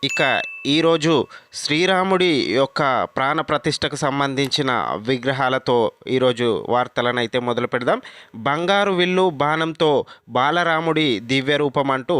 以下 ఈరోజు శ్రీరాముడి యొక్క ప్రాణ ప్రతిష్టకు సంబంధించిన విగ్రహాలతో ఈరోజు వార్తలను అయితే మొదలు పెడదాం. బంగారు విల్లు బాణంతో బాలరాముడి దివ్య రూపం అంటూ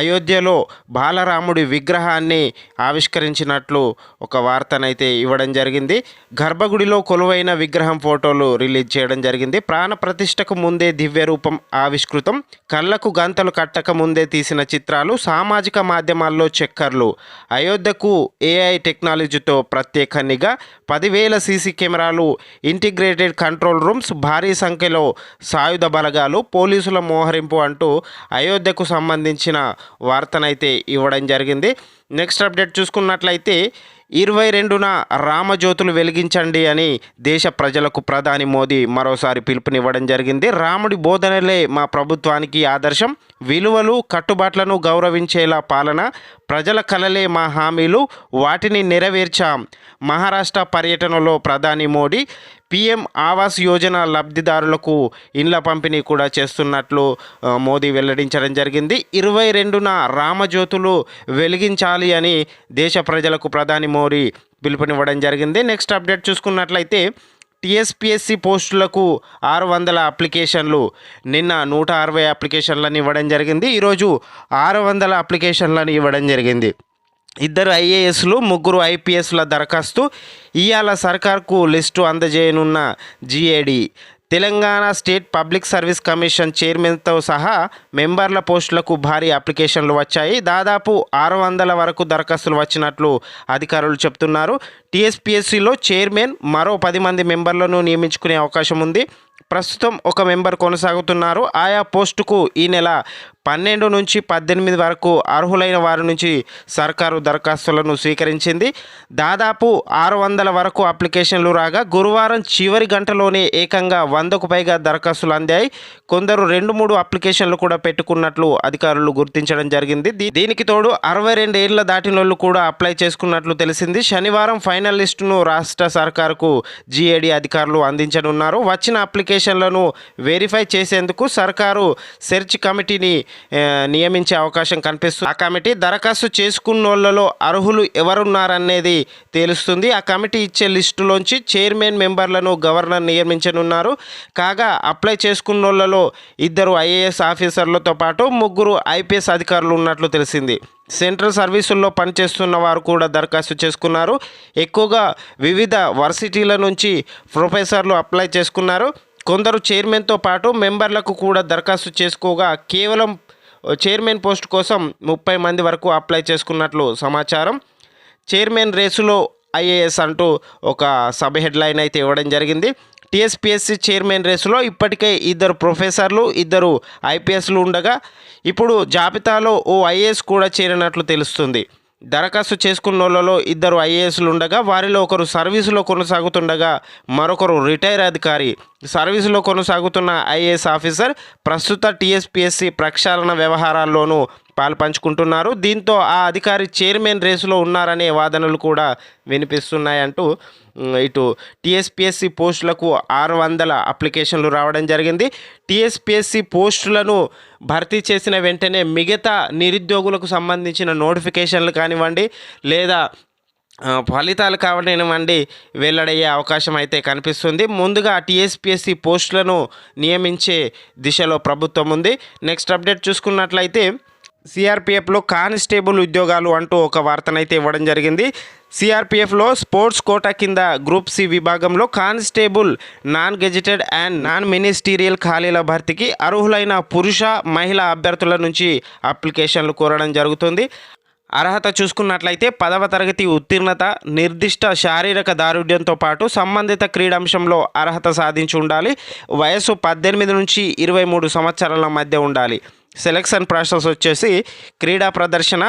అయోధ్యలో బాలరాముడి విగ్రహాన్ని ఆవిష్కరించినట్లు ఒక వార్తనైతే ఇవ్వడం జరిగింది. గర్భగుడిలో కొలువైన విగ్రహం ఫోటోలు రిలీజ్ చేయడం జరిగింది. ప్రాణ ప్రతిష్టకు ముందే దివ్య రూపం ఆవిష్కృతం. కళ్ళకు గంతలు కట్టక ముందే తీసిన చిత్రాలు సామాజిక మాధ్యమాల్లో చక్కర్లు అయోధ్యకు ఏఐ టెక్నాలజీతో ప్రత్యేక నిఘా పదివేల సీసీ కెమెరాలు ఇంటిగ్రేటెడ్ కంట్రోల్ రూమ్స్ భారీ సంఖ్యలో సాయుధ బలగాలు పోలీసుల మోహరింపు అంటూ అయోధ్యకు సంబంధించిన వార్తనైతే ఇవ్వడం జరిగింది. నెక్స్ట్ అప్డేట్ చూసుకున్నట్లయితే ఇరవై రెండున రామజ్యోతులు వెలిగించండి అని దేశ ప్రజలకు ప్రధాని మోదీ మరోసారి పిలుపునివ్వడం జరిగింది. రాముడి బోధనలే మా ప్రభుత్వానికి ఆదర్శం. విలువలు కట్టుబాట్లను గౌరవించేలా పాలన. ప్రజల కలలే మా హామీలు. వాటిని నెరవేర్చాం. మహారాష్ట్ర పర్యటనలో ప్రధాని మోడీ పీఎం ఆవాస్ యోజన లబ్ధిదారులకు ఇండ్ల పంపిణీ కూడా చేస్తున్నట్లు మోదీ వెల్లడించడం జరిగింది. ఇరవై రెండున రామజ్యోతులు వెలిగించాలి అని దేశ ప్రజలకు ప్రధాని మోడీ పిలుపునివ్వడం జరిగింది. నెక్స్ట్ అప్డేట్ చూసుకున్నట్లయితే టీఎస్పిఎస్సి పోస్టులకు ఆరు వందల అప్లికేషన్లు నిన్న నూట అరవై అప్లికేషన్లను ఇవ్వడం జరిగింది. ఈరోజు ఆరు వందల అప్లికేషన్లను ఇవ్వడం జరిగింది. ఇద్దరు ఐఏఎస్లు ముగ్గురు ఐపీఎస్ల దరఖాస్తు. ఇవాళ సర్కార్కు list అందజేయనున్న GAD. Telangana state public service commission చైర్మన్తో సహా మెంబర్ల పోస్టులకు భారీ అప్లికేషన్లు వచ్చాయి. దాదాపు ఆరు వందల వరకు దరఖాస్తులు వచ్చినట్లు అధికారులు చెప్తున్నారు. టీఎస్పీఎస్సీలో చైర్మన్ మరో పది మంది మెంబర్లను నియమించుకునే అవకాశం ఉంది. ప్రస్తుతం ఒక మెంబర్ కొనసాగుతున్నారు. ఆయా పోస్టుకు ఈ నెల పన్నెండు నుంచి పద్దెనిమిది వరకు అర్హులైన వారి నుంచి సర్కారు దరఖాస్తులను స్వీకరించింది. దాదాపు ఆరు వందల వరకు అప్లికేషన్లు రాగా గురువారం చివరి గంటలోనే ఏకంగా వందకు పైగా దరఖాస్తులు అందాయి. కొందరు రెండు మూడు అప్లికేషన్లు కూడా పెట్టుకున్నట్లు అధికారులు గుర్తించడం జరిగింది. దీ- దీనికి తోడు అరవై రెండు ఏళ్ళ దాటిన వాళ్ళు కూడా అప్లై చేసుకున్నట్లు తెలిసింది. శనివారం ఫైనల్ లిస్టును రాష్ట్ర సర్కారుకు జీఏడీ అధికారులు అందించనున్నారు. వచ్చిన అప్లికేషన్లను వెరిఫై చేసేందుకు సర్కారు సెర్చ్ కమిటీని నియమించే అవకాశం కనిపిస్తుంది ఆ కమిటీ దరఖాస్తు చేసుకున్నోళ్ళలో అర్హులు ఎవరున్నారనేది తెలుస్తుంది. ఆ కమిటీ ఇచ్చే లిస్టులోంచి చైర్మన్ మెంబర్లను గవర్నర్ నియమించనున్నారు. కాగా అప్లై చేసుకున్నోళ్ళలో ఇద్దరు ఐఏఎస్ ఆఫీసర్లతో పాటు ముగ్గురు ఐపీఎస్ అధికారులు ఉన్నట్లు తెలిసింది. సెంట్రల్ సర్వీసుల్లో పనిచేస్తున్న వారు కూడా దరఖాస్తు చేసుకున్నారు. ఎక్కువగా వివిధ వర్సిటీల నుంచి ప్రొఫెసర్లు అప్లై చేసుకున్నారు. కొందరు చైర్మన్తో పాటు మెంబర్లకు కూడా దరఖాస్తు చేసుకోగా కేవలం చైర్మన్ పోస్ట్ కోసం ముప్పై మంది వరకు అప్లై చేసుకున్నట్లు సమాచారం. చైర్మన్ రేసులో ఐఏఎస్ అంటూ ఒక సబ్ హెడ్లైన్ అయితే ఇవ్వడం జరిగింది. టీఎస్పిఎస్సి చైర్మన్ రేసులో ఇప్పటికే ఇద్దరు ప్రొఫెసర్లు ఇద్దరు ఐపీఎస్లు ఉండగా ఇప్పుడు జాబితాలో ఓ ఐఏఎస్ కూడా చేరినట్లు తెలుస్తుంది. దరఖాస్తు చేసుకున్న వాళ్ళలో ఇద్దరు ఐఏఎస్లు ఉండగా వారిలో ఒకరు సర్వీసులో కొనసాగుతుండగా మరొకరు రిటైర్ అధికారి. సర్వీసులో కొనసాగుతున్న ఐఏఎస్ ఆఫీసర్ ప్రస్తుత టీఎస్పిఎస్సి ప్రక్షాళన వ్యవహారాల్లోనూ పాల్పంచుకుంటున్నారు. దీంతో ఆ అధికారి చైర్మన్ రేసులో ఉన్నారనే వాదనలు కూడా వినిపిస్తున్నాయంటూ ఇటు టీఎస్పిఎస్సి పోస్టులకు ఆరు వందల అప్లికేషన్లు రావడం జరిగింది. టీఎస్పిఎస్సి పోస్టులను భర్తీ చేసిన వెంటనే మిగతా నిరుద్యోగులకు సంబంధించిన నోటిఫికేషన్లు కానివ్వండి లేదా ఫలితాలు కావనివ్వండి వెల్లడయ్యే అవకాశం అయితే కనిపిస్తుంది. ముందుగా టీఎస్పిఎస్సి పోస్టులను నియమించే దిశలో ప్రభుత్వం ఉంది. నెక్స్ట్ అప్డేట్ చూసుకున్నట్లయితే సిఆర్పిఎఫ్లో కానిస్టేబుల్ ఉద్యోగాలు అంటూ ఒక వార్తనైతే ఇవ్వడం జరిగింది. సిఆర్పిఎఫ్లో స్పోర్ట్స్ కోటా కింద గ్రూప్ సి విభాగంలో constable non gazetted and non ministerial ఖాళీల భర్తీకి అర్హులైన పురుష మహిళా అభ్యర్థుల నుంచి అప్లికేషన్లు కోరడం జరుగుతుంది. అర్హత చూసుకున్నట్లయితే పదవ తరగతి ఉత్తీర్ణత నిర్దిష్ట శారీరక దారుఢ్యంతో పాటు సంబంధిత క్రీడాంశంలో అర్హత సాధించి ఉండాలి. వయసు పద్దెనిమిది నుంచి ఇరవై మూడు సంవత్సరాల మధ్య ఉండాలి. సెలక్షన్ ప్రాసెస్ వచ్చేసి క్రీడా ప్రదర్శన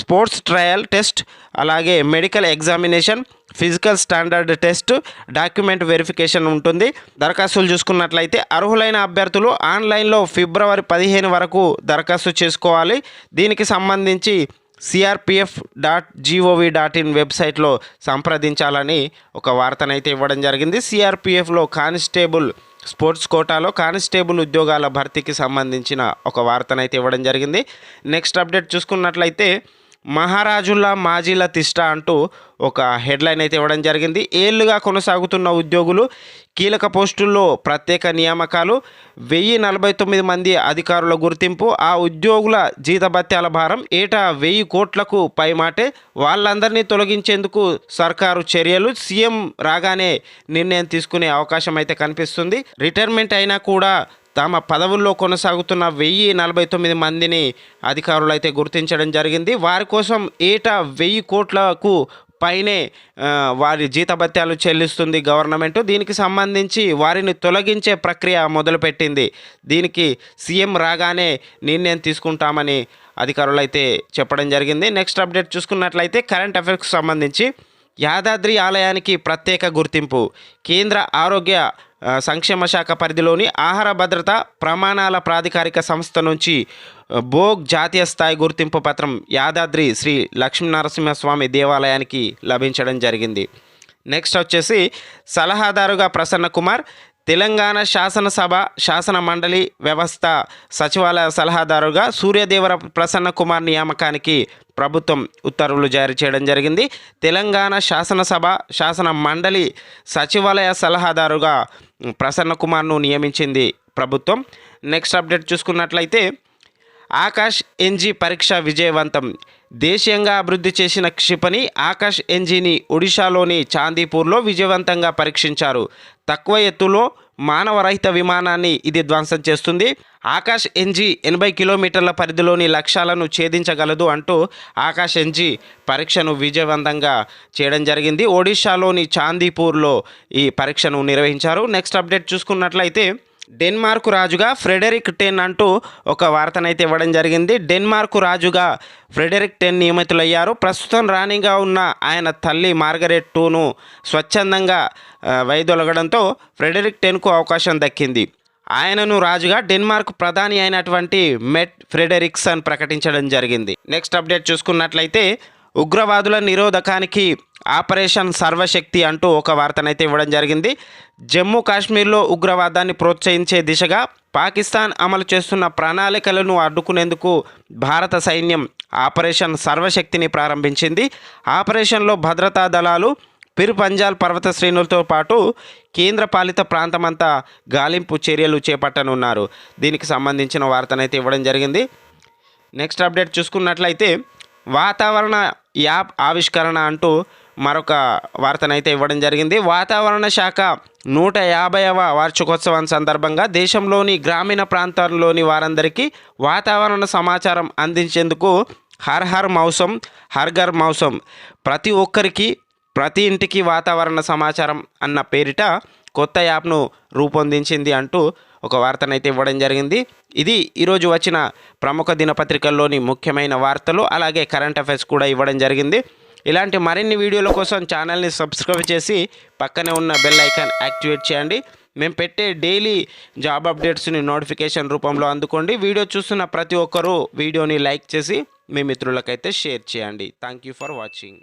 స్పోర్ట్స్ ట్రయల్ టెస్ట్ అలాగే medical examination physical standard test document verification ఉంటుంది. దరఖాస్తులు చూసుకున్నట్లయితే అర్హులైన అభ్యర్థులు ఆన్లైన్లో ఫిబ్రవరి పదిహేను వరకు దరఖాస్తు చేసుకోవాలి. దీనికి సంబంధించి CRPF dot GOV dot in వెబ్సైట్లో సంప్రదించాలని ఒక వార్తనైతే ఇవ్వడం జరిగింది. సిఆర్పిఎఫ్లో కానిస్టేబుల్ స్పోర్ట్స్ కోటాలో కానిస్టేబుల్ ఉద్యోగాల భర్తీకి సంబంధించిన ఒక వార్తనైతే ఇవ్వడం జరిగింది. నెక్స్ట్ అప్డేట్ చూసుకున్నట్లయితే మహారాజుల్లా మాజీల తిష్ట అంటూ ఒక హెడ్లైన్ అయితే ఇవ్వడం జరిగింది. ఏళ్ళుగా కొనసాగుతున్న ఉద్యోగులు కీలక పోస్టుల్లో ప్రత్యేక నియామకాలు వెయ్యి నలభై తొమ్మిది మంది అధికారుల గుర్తింపు ఆ ఉద్యోగుల జీతభత్యాల భారం ఏటా వెయ్యి కోట్లకు పైమాటే వాళ్ళందరినీ తొలగించేందుకు సర్కారు చర్యలు. సీఎం రాగానే నిర్ణయం తీసుకునే అవకాశం అయితే కనిపిస్తుంది. రిటైర్మెంట్ అయినా కూడా తమ పదవుల్లో కొనసాగుతున్న వెయ్యి నలభై తొమ్మిది మందిని అధికారులు అయితే గుర్తించడం జరిగింది. వారి కోసం ఏటా వెయ్యి కోట్లకు పైనే వారి జీతభత్యాలు చెల్లిస్తుంది గవర్నమెంట్. దీనికి సంబంధించి వారిని తొలగించే ప్రక్రియ మొదలుపెట్టింది. దీనికి సీఎం రాగానే నిర్ణయం తీసుకుంటామని అధికారులు అయితే చెప్పడం జరిగింది. నెక్స్ట్ అప్డేట్ చూసుకున్నట్లయితే కరెంట్ అఫైర్స్కి సంబంధించి యాదాద్రి ఆలయానికి ప్రత్యేక గుర్తింపు. కేంద్ర ఆరోగ్య సంక్షేమ శాఖ పరిధిలోని ఆహార భద్రత ప్రమాణాల ప్రాధికారిక సంస్థ నుంచి భోగ్ జాతీయ స్థాయి గుర్తింపు పత్రం యాదాద్రి శ్రీ లక్ష్మీనరసింహస్వామి దేవాలయానికి లభించడం జరిగింది. నెక్స్ట్ వచ్చేసి సలహాదారుగా ప్రసన్న కుమార్ తెలంగాణ శాసనసభ శాసన మండలి వ్యవస్థ సచివాలయ సలహాదారుగా సూర్యదేవర ప్రసన్న కుమార్ నియామకానికి ప్రభుత్వం ఉత్తర్వులు జారీ చేయడం జరిగింది. తెలంగాణ శాసనసభ శాసన మండలి సచివాలయ సలహాదారుగా ప్రసన్న కుమార్ను నియమించింది ప్రభుత్వం. నెక్స్ట్ అప్డేట్ చూసుకున్నట్లయితే ఆకాష్ ఎన్జీ పరీక్ష విజయవంతం. దేశీయంగా అభివృద్ధి చేసిన క్షిపణి ఆకాష్ ఎన్జీని ఒడిశాలోని చాందీపూర్లో విజయవంతంగా పరీక్షించారు. తక్కువ ఎత్తులో మానవరహిత విమానాన్ని ఇది ధ్వంసం చేస్తుంది. ఆకాష్ ఎన్జీ ఎనభై కిలోమీటర్ల పరిధిలోని లక్ష్యాలను ఛేదించగలదు అంటూ ఆకాష్ ఎన్జీ పరీక్షను విజయవంతంగా చేయడం జరిగింది. ఒడిశాలోని చాందీపూర్లో ఈ పరీక్షను నిర్వహించారు. నెక్స్ట్ అప్డేట్ చూసుకున్నట్లయితే డెన్మార్క్ రాజుగా ఫ్రెడరిక్ టెన్ అంటూ ఒక వార్తనైతే ఇవ్వడం జరిగింది. డెన్మార్క్ రాజుగా ఫ్రెడరిక్ టెన్ నియమితులయ్యారు. ప్రస్తుతం రాణిగా ఉన్న ఆయన తల్లి మార్గరెట్ టూను స్వచ్ఛందంగా వైదొలగడంతో ఫ్రెడరిక్ టెన్కు అవకాశం దక్కింది. ఆయనను రాజుగా డెన్మార్క్ ప్రధాని అయినటువంటి మెట్ ఫ్రెడరిక్సన్ ప్రకటించడం జరిగింది. నెక్స్ట్ అప్డేట్ చూసుకున్నట్లయితే ఉగ్రవాదుల నిరోధకానికి ఆపరేషన్ సర్వశక్తి అంటూ ఒక వార్తనైతే ఇవ్వడం జరిగింది. జమ్మూ కాశ్మీర్లో ఉగ్రవాదాన్ని ప్రోత్సహించే దిశగా పాకిస్తాన్ అమలు చేస్తున్న ప్రణాళికలను అడ్డుకునేందుకు భారత సైన్యం ఆపరేషన్ సర్వశక్తిని ప్రారంభించింది. ఆపరేషన్లో భద్రతా దళాలు పిరు పంజాల్ పర్వత శ్రేణులతో పాటు కేంద్రపాలిత ప్రాంతమంతా గాలింపు చర్యలు చేపట్టనున్నారు. దీనికి సంబంధించిన వార్తనైతే ఇవ్వడం జరిగింది. నెక్స్ట్ అప్డేట్ చూసుకున్నట్లయితే వాతావరణ యాప్ ఆవిష్కరణ అంటూ మరొక వార్తనైతే ఇవ్వడం జరిగింది. వాతావరణ శాఖ నూట యాభైవ వార్షికోత్సవం సందర్భంగా దేశంలోని గ్రామీణ ప్రాంతాల్లోని వారందరికీ వాతావరణ సమాచారం అందించేందుకు హర్ హర్ మౌసం హర్ ఘర్ మౌసం ప్రతి ఒక్కరికి ప్రతి ఇంటికి వాతావరణ సమాచారం అన్న పేరిట కొత్త యాప్ను రూపొందించింది అంటూ ఒక వార్తనైతే ఇవ్వడం జరిగింది. ఇది ఈరోజు వచ్చిన ప్రముఖ దినపత్రికల్లోని ముఖ్యమైన వార్తలు అలాగే కరెంట్ అఫైర్స్ కూడా ఇవ్వడం జరిగింది. ఇలాంటి మరిన్ని వీడియోల కోసం ఛానల్ని సబ్స్క్రైబ్ చేసి పక్కనే ఉన్న బెల్ ఐకాన్ యాక్టివేట్ చేయండి. మేము పెట్టే డైలీ జాబ్ అప్డేట్స్ని నోటిఫికేషన్ రూపంలో అందుకోండి. వీడియో చూస్తున్న ప్రతి ఒక్కరూ వీడియోని లైక్ చేసి మీ మిత్రులకైతే షేర్ చేయండి. Thank you for watching.